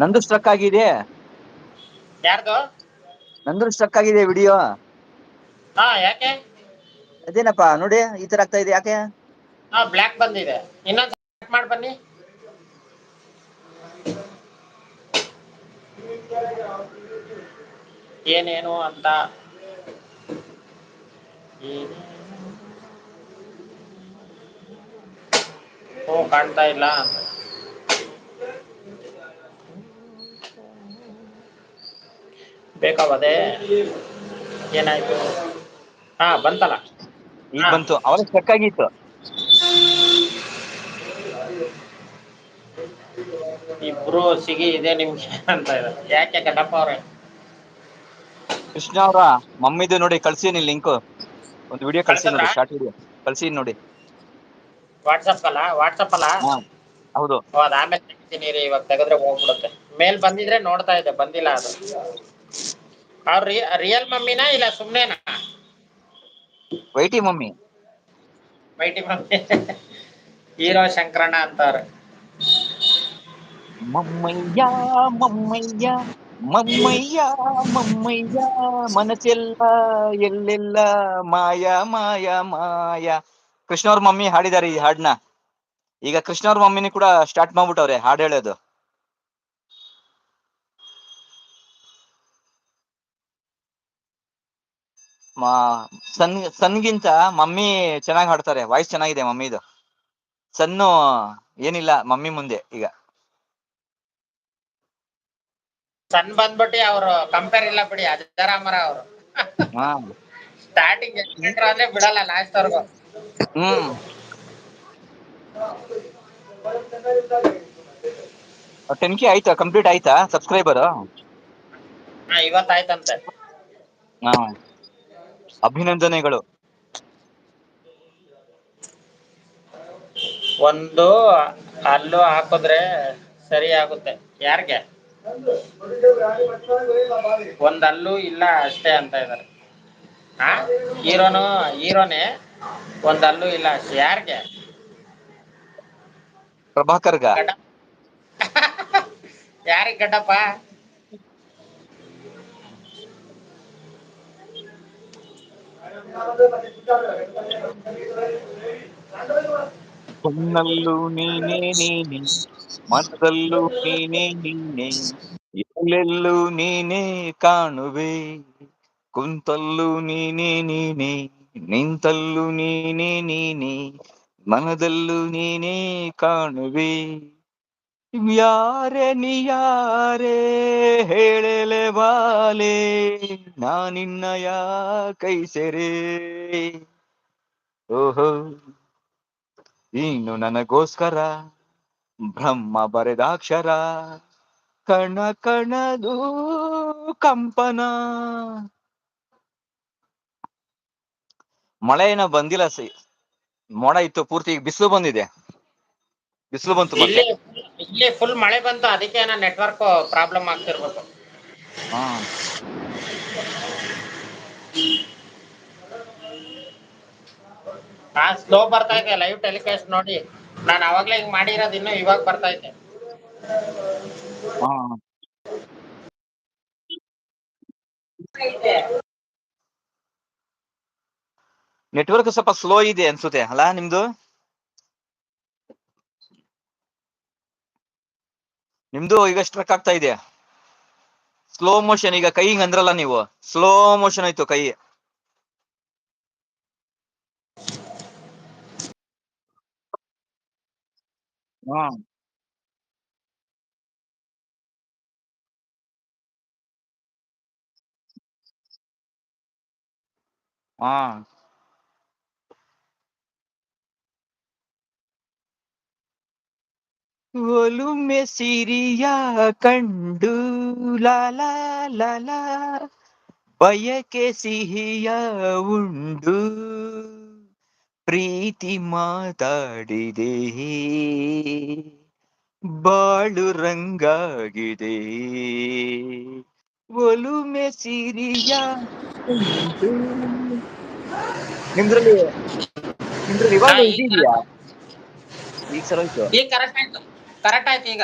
ನಂದು ಸ್ಟ್ರಕ್ ಆಗಿದೆ. ಯಾರ್ದು? ನಂದು ಸ್ಟ್ರಕ್ ಆಗಿದೆ ವಿಡಿಯೋ ಹಾ ಯಾಕೆ? ಅದೇನಪ್ಪ ನೋಡಿ ಈ ತರ ಆಗ್ತಾ ಇದೆ ಯಾಕೆ? ಹಾ ಬ್ಲ್ಯಾಕ್ ಬಂದಿದೆ. ಇನ್ನೊಂದು ಮಾಡಿ ಬನ್ನಿ. ಏನೇನು ಅಂತ? ಓ ಕಾಣ್ತಾ ಇಲ್ಲ. ಬೇಕಾವದೆ ಏನಾಯ್ತು? ಹಾ ಬಂತಲ್ಲ. ಈಗ. ಬಂತು. ಅವಾಗ ಚೆಕ್ ಆಗಿತ್ತು. ಇಬ್ರು ಸಿಗಿ ಇದೆ ನಿಮ್ಗೆ ಅಂತ ಇದೆ ಯಾಕೆ ಕಟ್ಟಪ್ಪ ಅವ್ರೆ? ಕೃಷ್ಣ ಅವರ ಮಮ್ಮಿದು ನೋಡಿ ಕಳ್ಸೀನಿ ಲಿಂಕ್ ಒಂದು ವಿಡಿಯೋ ಕಳ್ಸಿ ನೋಡಿ? ಶಾರ್ಟ್ ವಿಡಿಯೋ ಕಳ್ಸಿ ನೋಡಿ. ವಾಟ್ಸಪ್ ಅಲ್ಲ? ವಾಟ್ಸಪ್ ಅಲ್ಲ? ಹೌದು ಆಮೇಲೆ ತೆಗಿತೀನಿ ರೀ ಇವಾಗ ತೆಗೆದ್ರೆ ಹೋಗ್ಬಿಡುತ್ತೆ. ಮೇಲ್ ಬಂದಿದ್ರೆ ನೋಡ್ತಾ ಇದ್ದೆ ಬಂದಿಲ್ಲ ಅದು. ಅವ್ರ ರಿಯಲ್ ಮಮ್ಮಿನ ಇಲ್ಲ ಸುಮ್ನೆನಾ? ವೈಟಿ ಮಮ್ಮಿ. ವೈಟಿ ಮಮ್ಮಿ. ಹೀರೋ ಶಂಕರಣ್ಣ ಅಂತಾರ. ಮಮ್ಮಯ್ಯ ಮಮ್ಮಯ್ಯ ಮಮ್ಮಯ್ಯ ಮಮ್ಮಯ್ಯ ಮನಸ್ಸೆಲ್ಲ ಎಲ್ಲೆಲ್ಲ ಮಾಯ ಮಾಯ ಮಾಯ. ಕೃಷ್ಣವ್ರ ಮಮ್ಮಿ ಹಾಡಿದಾರೆ ಈ ಹಾಡ್ನ ಈಗ ಕೃಷ್ಣವ್ರ ಮಮ್ಮಿನಿ ಕೂಡ ಸ್ಟಾರ್ಟ್ ಮಾಡ್ಬಿಟ್ಟವ್ರೆ ಹಾಡ್ ಹೇಳೋದು. ಮಾ- ಸನ್ ಸನ್ಗಿಂತ ಮಮ್ಮಿ ಚೆನ್ನಾಗಿ ಹಾಡ್ತಾರೆ ವಾಯ್ಸ್ ಚೆನ್ನಾಗಿದೆ ಮಮ್ಮಿದು. ಸನ್ನು ಏನಿಲ್ಲ ಮಮ್ಮಿ ಮುಂದೆ ಈಗ. ಸನ್ ಬಂದ್ಬಿಟ್ಟು ಅವರು ಕಂಪೇರ್ ಇಲ್ಲ ಬಿಡಿ ಅಜರಾಮರ ಅವರು. ಸ್ಟಾರ್ಟಿಂಗ್ ಅಂದ್ರೆ ಬಿಡಲ್ಲ ಲಾಸ್ಟ್ ವರ್ಗು. ಹ್ಮ್. ಟೆನ್ ಕೆ ಆಯ್ತಾ? ಕಂಪ್ಲೀಟ್ ಆಯ್ತಾ? ಸಬ್ಸ್ಕ್ರೈಬರ್ ಇವತ್ತಾಯ್ತಂತೆ. ಹಾ. ಅಭಿನಂದನೆಗಳು. ಒಂದು ಅಲ್ಲೂ ಹಾಕಿದ್ರೆ ಸರಿ ಆಗುತ್ತೆ. ಯಾರಿಗೆ? ಒಂದ್ ಅಲ್ಲೂ ಇಲ್ಲ ಅಷ್ಟೇ ಅಂತ ಇದಾರೆ. ಹಾ ಹೀರೋನು ಹೀರೋನೇ ಒಂದ್ ಅಲ್ಲೂ ಇಲ್ಲ ಅಷ್ಟೇ. ಯಾರಿಗೆ? ಪ್ರಭಾಕರ್ಗ. ಯಾರಿಗೆ ಗಡ್ಡಪ್ಪ ಕಣ್ಣಲ್ಲೂ ನೀನೇ ನೀನೆ ಮನದಲ್ಲೂ ನೀನೇ ನೀನೆ ಎಲ್ಲೆಲ್ಲೂ ನೀನೇ ಕಾಣುವೆ ಕುಂತಲ್ಲೂ ನೀನೇ ನೀನೆ ನಿಂತಲ್ಲೂ ನೀನೇ ನೀನೆ ಮನದಲ್ಲೂ ನೀನೇ ಕಾಣುವೆ ಯಾರೇ, ನೀ ಯಾರೇ ಹೇಳಲೆ ಬಾಲೆ ಯಾ ಕೈ ಸೆರೆ? ಓಹೋ ಇನ್ನು ನನಗೋಸ್ಕರ ಬ್ರಹ್ಮ ಬರೆದಾಕ್ಷರ, ಕಣ ಕಣದು ಕಂಪನ. ಮಳೆ ಏನ ಬಂದಿಲ್ಲ ಸಿ, ಮೋಡ ಇತ್ತು, ಪೂರ್ತಿ ಬಿಸಿಲು ಬಂದಿದೆ. ಬಿಸಿಲು ಬಂತು ಮತ್ತೆ. ಇಲ್ಲಿ ಫುಲ್ ಮಳೆ ಬಂತು ಅದಕ್ಕೆ ಏನೋ ನೆಟ್ವರ್ಕ್ ಪ್ರಾಬ್ಲಮ್ ಆಗ್ತಿರ್ಬೇಕು. ಹಾ. ಸ್ಲೋ ಬರ್ತಾ ಇದೆ ಲೈವ್ ಟೆಲಿಕಾಸ್ಟ್ ನೋಡಿ. ನಾನು ಅವಾಗ್ಲೇ ಹಿಂಗ್ ಮಾಡಿರೋದು ಇನ್ನು ಇವಾಗ ಬರ್ತಾ ಇದೆ. ಹಾ. ನೆಟ್ವರ್ಕ್ ಸ್ವಲ್ಪ ಸ್ಲೋ ಇದೆ ಅನ್ಸುತ್ತೆ ಅಲ್ಲ ನಿಮ್ದು? ನಿಮ್ದು ಈಗ ಸ್ಟ್ರಕ್ ಆಗ್ತಾ ಇದೆ ಸ್ಲೋ ಮೋಷನ್ ಈಗ ಕೈ ಹಿಂಗ್ ಅಂದ್ರಲ್ಲ ನೀವು. ಸ್ಲೋ ಮೋಷನ್ ಆಯ್ತು ಕೈ. ಹಾ. ಹಾ. ಒಲುಮೆ ಸಿರಿಯ ಕಂಡು ಲಾಲ ಲಾಲ ಬಯಕೆ ಸಿಹಿಯ ಉಂಡು. ಪ್ರೀತಿ ಮಾತಾಡಿದೆ. ಬಾಳು ರಂಗಾಗಿದೆ. ಒಲುಮೆ ಸಿರಿಯ ನಿಮ್ದ್ರಲ್ಲಿ ನಿಮ್ದ್ರಲ್ಲಿ ಇವಾಗ ಇದೆಯಾ ಈಗ ಸರ್ ಹೋಯ್ತು. ಈಗ ಕರೆಕ್ಟ್ ಆಯ್ತು. ಕರೆಕ್ಟ್ ಆಯ್ತು ಈಗ